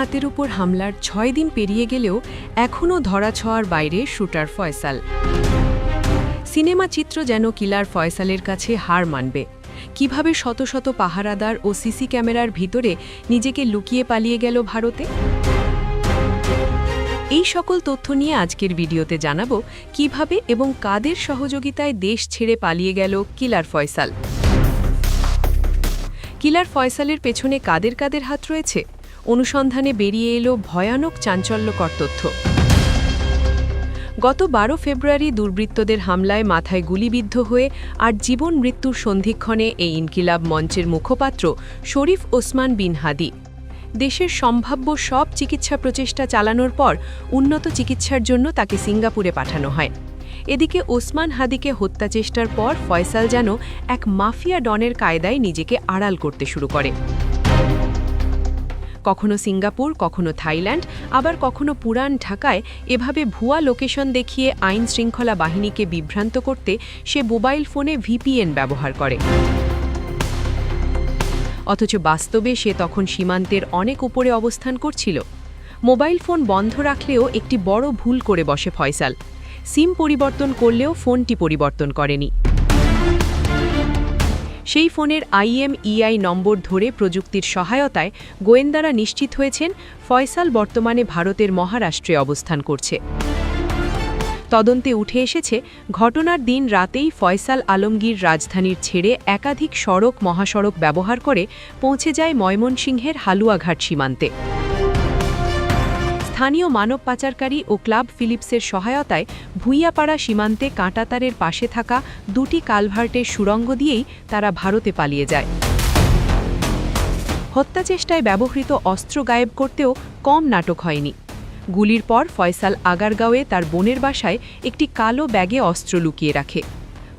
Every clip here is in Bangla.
হাতের উপর হামলার ছয় দিন পেরিয়ে গেলেও এখনও ধরাছোঁয়ার বাইরে শুটার ফয়সাল। সিনেমা চিত্র যেন কিলার ফয়সালের কাছে হার মানবে। কীভাবে শত শত পাহারাদার ও সিসি ক্যামেরার ভিতরে নিজেকে লুকিয়ে পালিয়ে গেল ভারতে? এই সকল তথ্য নিয়ে আজকের ভিডিওতে জানাব, কীভাবে এবং কাদের সহযোগিতায় দেশ ছেড়ে পালিয়ে গেল কিলার ফয়সাল? কিলার ফয়সালের পেছনে কাদের কাদের হাত রয়েছে? অনুসন্ধানে বেরিয়ে এলো ভয়ানক চাঞ্চল্যকর তথ্য। গত বারো ফেব্রুয়ারি দুর্বৃত্তদের হামলায় মাথায় গুলিবিদ্ধ হয়ে আর জীবন মৃত্যুর সন্ধিক্ষণে এই ইনকিলাব মঞ্চের মুখপাত্র শরীফ ওসমান বিন হাদি। দেশের সম্ভাব্য সব চিকিৎসা প্রচেষ্টা চালানোর পর উন্নত চিকিৎসার জন্য তাকে সিঙ্গাপুরে পাঠানো হয়। এদিকে ওসমান হাদিকে হত্যা চেষ্টার পর ফয়সাল যেন এক মাফিয়া ডনের কায়দায় নিজেকে আড়াল করতে শুরু করে। কখনো সিঙ্গাপুর, কখনো থাইল্যান্ড, আবার কখনো পুরান ঢাকায় এভাবে ভুয়া লোকেশন দেখিয়ে আইন শৃঙ্খলা বাহিনীকে বিভ্রান্ত করতে সে মোবাইল ফোনে ভিপিএন ব্যবহার করে। অথচ বাস্তবে সে তখন সীমান্তের অনেক উপরে অবস্থান করছিল। মোবাইল ফোন বন্ধ রাখলেও একটি বড় ভুল করে বসে ফয়সাল। সিম পরিবর্তন করলেও ফোনটি পরিবর্তন করেনি। সেই ফোনের আইএমইআই নম্বর ধরে প্রযুক্তির সহায়তায় গোয়েন্দারা নিশ্চিত হয়েছেন ফয়সাল বর্তমানে ভারতের মহারাষ্ট্রে অবস্থান করছে। তদন্তে উঠে এসেছে, ঘটনার দিন রাতেই ফয়সাল আলমগীর রাজধানীর ছেড়ে একাধিক সড়ক মহাসড়ক ব্যবহার করে পৌঁছে যায় ময়মনসিংহের হালুয়াঘাট সীমান্তে। স্থানীয় মানব পাচারকারী ও ক্লাব ফিলিপসের সহায়তায় ভুইয়াপাড়া সীমান্তে কাঁটাতারের পাশে থাকা দুটি কালভার্টের সুড়ঙ্গ দিয়েই তারা ভারতে পালিয়ে যায়। হত্যাচেষ্টায় ব্যবহৃত অস্ত্র গায়েব করতেও কম নাটক হয়নি। গুলির পর ফয়সাল আগারগাঁওয়ে তার বোনের বাসায় একটি কালো ব্যাগে অস্ত্র লুকিয়ে রাখে।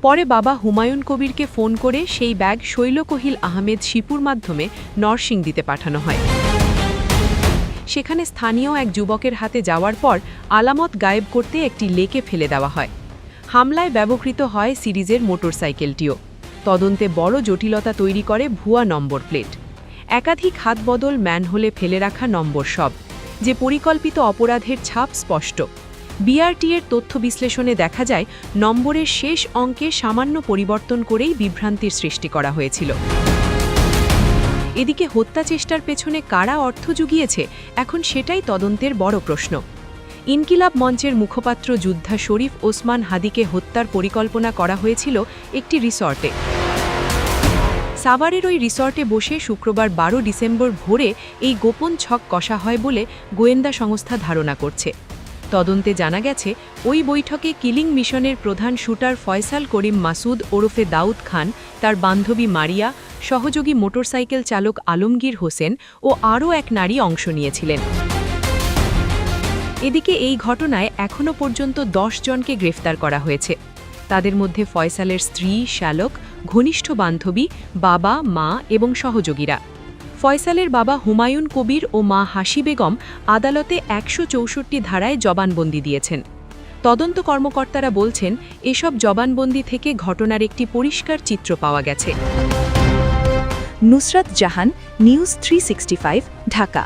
পরে বাবা হুমায়ুন কবিরকে ফোন করে সেই ব্যাগ শৈলকহিল আহমেদ শিপুর মাধ্যমে নরসিংদীতে পাঠানো হয়। সেখানে স্থানীয় এক যুবকের হাতে যাওয়ার পর আলামত গায়েব করতে একটি লেকে ফেলে দেওয়া হয়। হামলায় ব্যবহৃত হয় সিরিজের মোটরসাইকেলটিও। তদন্তে বড় জটিলতা তৈরি করে ভুয়া নম্বর প্লেট। একাধিক হাতবদল ম্যানহোলে ফেলে রাখা নম্বর সব, যে পরিকল্পিত অপরাধের ছাপ স্পষ্ট। বিআরটি এর তথ্য বিশ্লেষণে দেখা যায়, নম্বরের শেষ অঙ্কে সামান্য পরিবর্তন করেই বিভ্রান্তির সৃষ্টি করা হয়েছিল। এদিকে হত্যা চেষ্টার পেছনে কারা অর্থ জুগিয়েছে, এখন সেটাই তদন্তের বড় প্রশ্ন। ইনকিলাব মঞ্চের মুখপাত্র যুদ্ধা শরীফ ওসমান হাদিকে হত্যার পরিকল্পনা করা হয়েছিল একটি রিসর্টে। সাভারের ওই রিসর্টে বসে শুক্রবার বারো ডিসেম্বর ভোরে এই গোপন ছক কষা হয় বলে গোয়েন্দা সংস্থা ধারণা করছে। তদন্তে জানা গেছে, ওই বৈঠকে কিলিং মিশনের প্রধান শুটার ফয়সাল করিম মাসুদ ওরফে দাউদ খান, তার বান্ধবী মারিয়া, সহযোগী মোটরসাইকেল চালক আলমগীর হোসেন ও আরও এক নারী অংশ নিয়েছিলেন। এদিকে এই ঘটনায় এখনও পর্যন্ত দশ জনকে গ্রেফতার করা হয়েছে। তাদের মধ্যে ফয়সালের স্ত্রী শ্যালক ঘনিষ্ঠ বান্ধবী, বাবা, মা এবং সহযোগীরা। ফয়সালের বাবা হুমায়ুন কবির ও মা হাসি বেগম আদালতে একশো চৌষট্টি ধারায় জবানবন্দি দিয়েছেন। তদন্ত কর্মকর্তারা বলছেন, এসব জবানবন্দি থেকে ঘটনার একটি পরিষ্কার চিত্র পাওয়া গেছে। Nusrat Jahan, news three Dhaka.